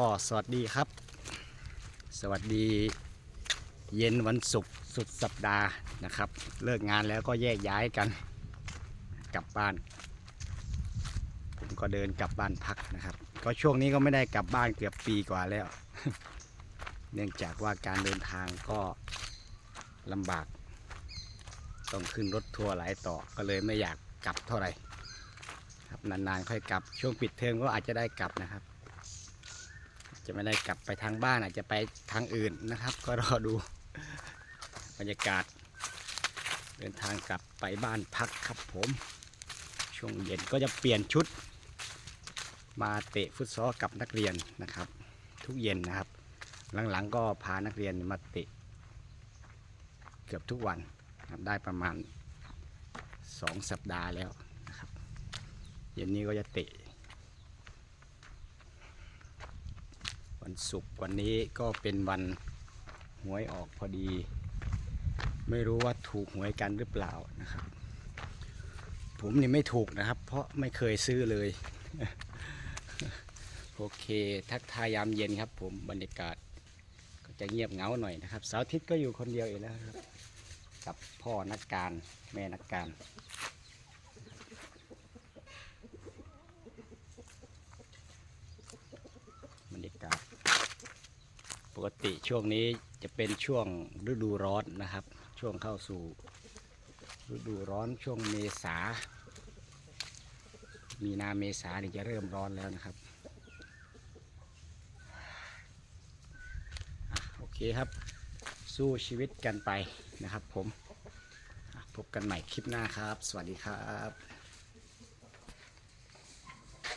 ก็สวัสดีครับ สวัสดีเย็นวันศุกร์สุดสัปดาห์นะครับ เลิกงานแล้วก็แยกย้ายกันกลับบ้าน ผมก็เดินกลับบ้านพักนะครับ ก็ช่วงนี้ก็ไม่ได้กลับบ้านเกือบปีกว่าแล้ว เนื่องจากว่าการเดินทางก็ลำบาก ต้องขึ้นรถทัวร์หลายต่อก็เลยไม่อยากกลับเท่าไหร่ครับนานๆค่อยกลับช่วงปิดเทอมก็อาจจะได้กลับนะครับ จะไม่ได้กลับไปทางบ้านอาจจะไปทางอื่นนะครับ ก็รอดูบรรยากาศ เดินทางกลับไปบ้านพักครับผม ช่วงเย็นก็จะเปลี่ยนชุด มาเตะฟุตซอลกับนักเรียนนะครับ ทุกเย็นนะครับ หลังๆก็พานักเรียนมาเตะ เกือบทุกวันได้ประมาณ 2 สัปดาห์แล้วนะครับเย็นนี้ก็จะเตะ วันศุกร์วันนี้ก็เป็นวันหวยออกพอดี ไม่รู้ว่าถูกหวยกันหรือเปล่านะครับ ผมนี่ไม่ถูกนะครับ เพราะไม่เคยซื้อเลย โอเค ทักทายยามเย็นครับ ผมบรรยากาศก็จะเงียบเงาหน่อยนะครับเสาร์อาทิตย์ก็อยู่คนเดียวเองนะครับ กับพ่อนักการแม่นักการรยากาศ ป กติช่วงนี้จะเป็นช่วงฤดูร้อนนะครับ ช่วงเข้าสู่ฤดูร้อนช่วงเมษา มีนาเมษานี่จะเริ่มร้อนแล้วนะครับโอเคครับ สู้ชีวิตกันไปนะครับผมพบกันใหม่คลิปหน้าครับ สวัสดีครับ